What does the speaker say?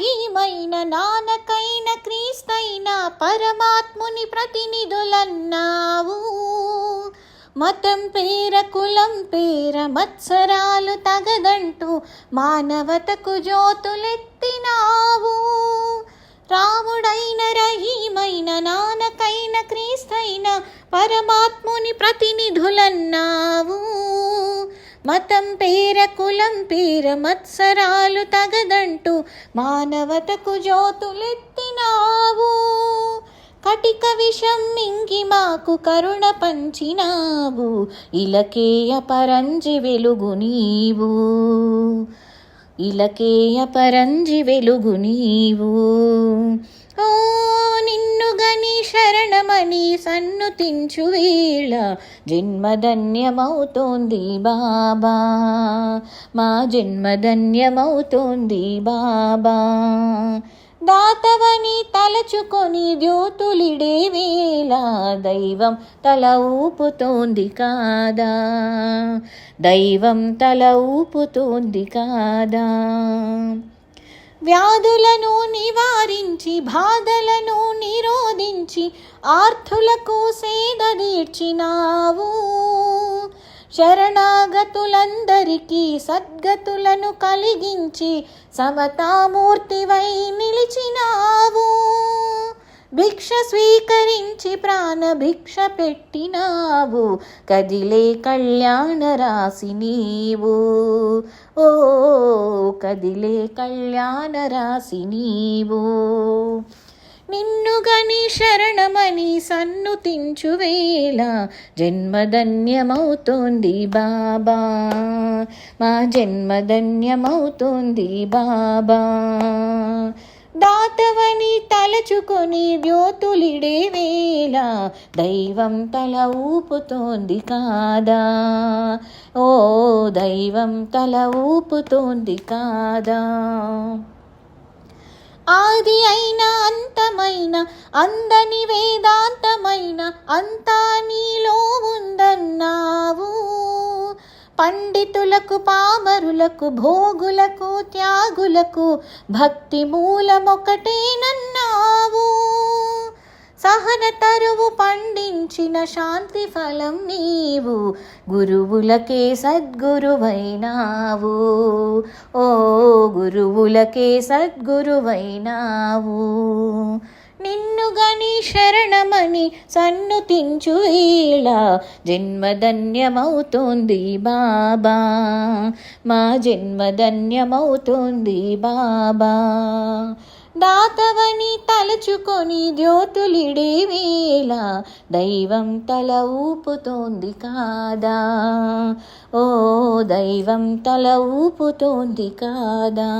రహీమైన నానకైన క్రీస్తైన పరమాత్ముని ప్రతినిధులన్నావు. మతం పేర కులం పేర మత్సరాలు తగదంటూ మానవతకు జ్యోతులెత్తినావు. రాముడైన రహీమైన నానకైన క్రీస్తైన పరమాత్ముని ప్రతినిధులన్నావు. మతం పేర కులం పేర మత్సరాలు తగదంటూ మానవతకు జ్యోతులెత్తినావు. కటిక విషం మింగి మాకు కరుణ పంచినావు. ఇలకేయ పరంజి వెలుగు నీవు. ఇలకేయ పరంజి వెలుగు నీవు. సన్నుతించు వేళ జన్మధన్యమవుతోంది బాబా. మా జన్మధన్యమవుతోంది బాబా. దాతవని తలచుకొని ద్యోతులిడే వేళ దైవం తల ఊపుతోంది కాదా. దైవం తల ఊపుతోంది కాదా. వ్యాధులను నివారించి బాధలను నిరోధించి ఆర్థులకు సేద తీర్చినావు. శరణాగతులందరికీ సద్గతులను కలిగించి సమతామూర్తివై నిలిచినావు. భిక్ష స్వీకరించి ప్రాణ భిక్ష పెట్టినావు. కదిలే కళ్యాణ రాసి నీవు. ఓ కదిలే కళ్యాణ రాసి నీవు. నిన్ను గని శరణమని సన్నుతించు వేళ జన్మధన్యమవుతోంది బాబా. మా జన్మధన్యమవుతోంది బాబా. దాతవని తలచుకొని ద్యోతులిడే వేళ దైవం తల ఊపుతోంది కాదా? ఓ దైవం తల ఊపుతోంది కాదా? ఆది అయిన అంతమైన అందని వేదాంతమైన అంతా నీలో ఉందన్నావు. పండితులకు పామరులకు భోగులకు త్యాగులకు భక్తి మూలమొకటేనన్నా సహన తరువు పండించిన శాంతి ఫలం నీవు గురువులకే సద్గురువైనావు. ఓ గురువులకే సద్గురువైనావు. నిన్ను గని శరణమని సన్నుతించు ఇలా జన్మధన్యమవుతోంది బాబా. మా జన్మధన్యమవుతోంది బాబా. దాతవని తలుచుకొని ద్యోతులిడేవేళ దైవం తల ఊపుతోంది కాదా? ఓ దైవం తల ఊపుతోంది కాదా?